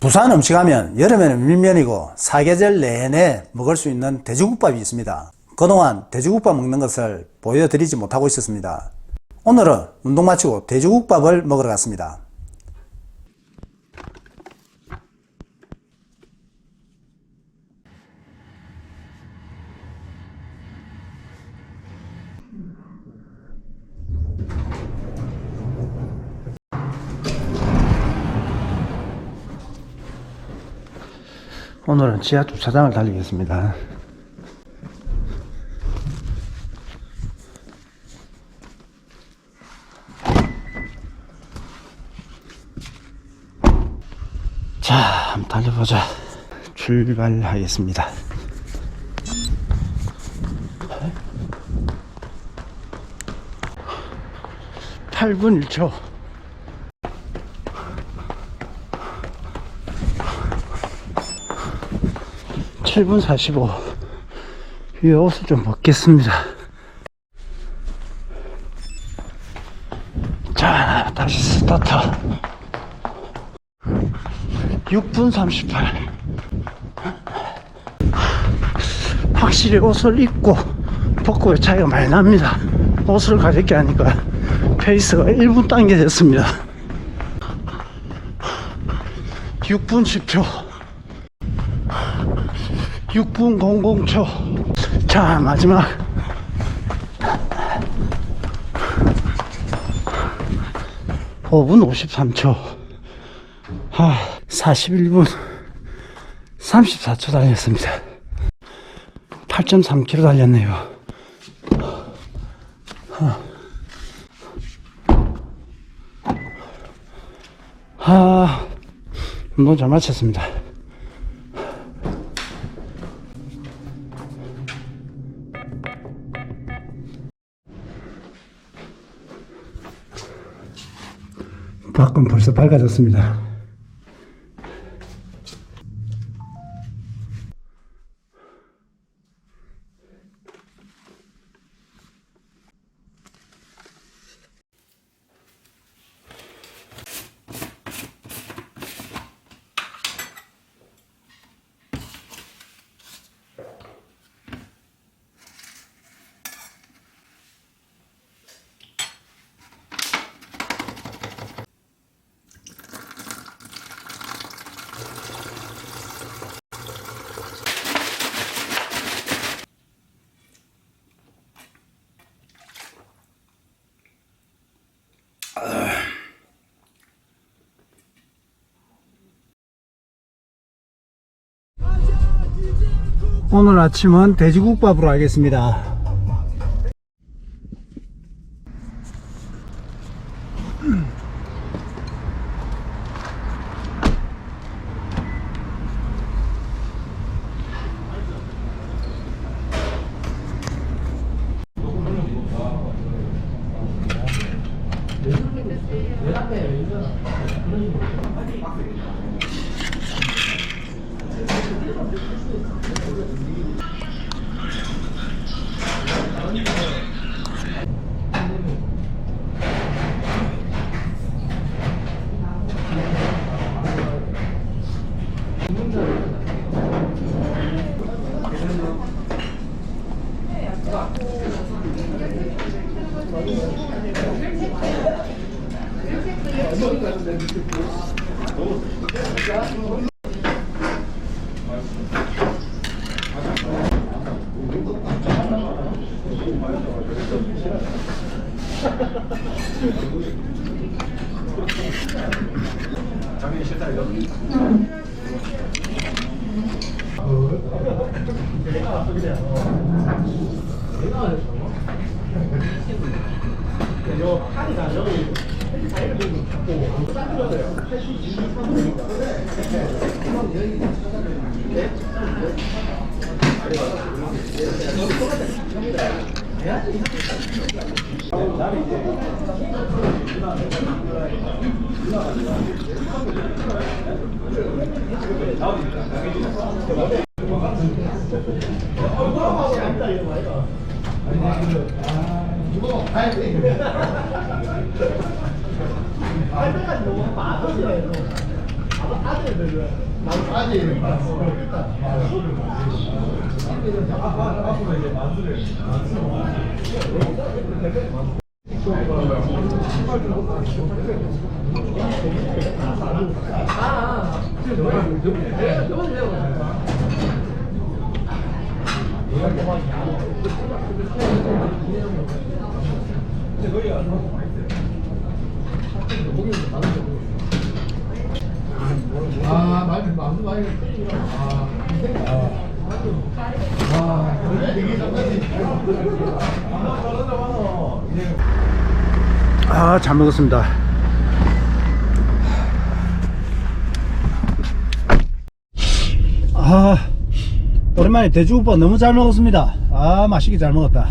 부산 음식하면 여름에는 밀면이고 사계절 내내 먹을 수 있는 돼지국밥이 있습니다. 그동안 돼지국밥 먹는 것을 보여드리지 못하고 있었습니다. 오늘은 운동 마치고 돼지국밥을 먹으러 갔습니다. 오늘은 지하 주차장을 달리겠습니다. 자, 한번 달려보자. 출발하겠습니다. 팔분 1초. 칠분 45. 위에 옷을 좀 벗겠습니다. 자, 다시 스타트. 6분 38. 확실히 옷을 입고 벗고의 차이가 많이 납니다. 옷을 가볍게 하니까 페이스가 1분 당겨졌습니다. 6분 10초. 6분 00초. 자, 마지막. 오분 53초. 아, 41분 34초 달렸습니다. 8.3km 달렸네요. 아, 운동 잘 마쳤습니다. 밖은 벌써 밝아졌습니다. 오늘 아침은 돼지국밥으로 하겠습니다. 장면이 싫다 이거? 내가 그래 내가 그랬다고? 요 판이다 여기 아니, 이거, 아, 이거, 근데 거기 안 아, 아, 잘 먹었습니다. 아, 오랜만에 돼지국밥 너무 잘 먹었습니다. 아, 맛있게 잘 먹었다.